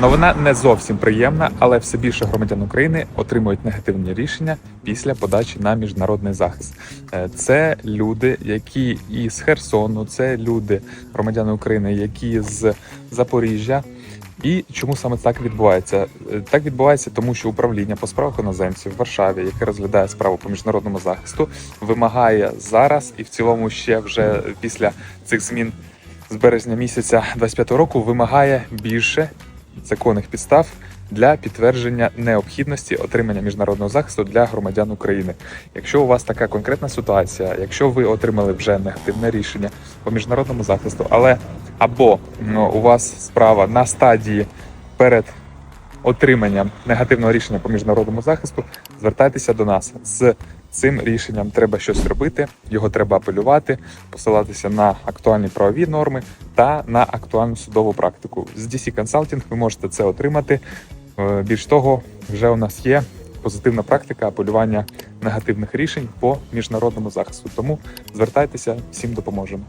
Новина не зовсім приємна, але все більше громадян України отримують негативні рішення після подачі на міжнародний захист. Е, Це люди, які із Херсону, це люди, громадяни України, які з Запоріжжя. І чому саме так відбувається? Е, Так відбувається, тому що управління по справах іноземців в Варшаві, яке розглядає справу по міжнародному захисту, вимагає зараз і в цілому ще вже після цих змін з березня місяця 25 року вимагає більше законних підстав для підтвердження необхідності отримання міжнародного захисту для громадян України. Якщо у вас така конкретна ситуація, якщо ви отримали вже негативне рішення по міжнародному захисту, але або ну, у вас справа на стадії перед отриманням негативного рішення по міжнародному захисту, звертайтеся до нас з цим рішенням. Треба щось робити, його треба апелювати, посилатися на актуальні правові норми та на актуальну судову практику. З DC Consulting ви можете це отримати. Е, Більш того, вже у нас є позитивна практика апелювання негативних рішень по міжнародному захисту. Тому звертайтеся, всім допоможемо.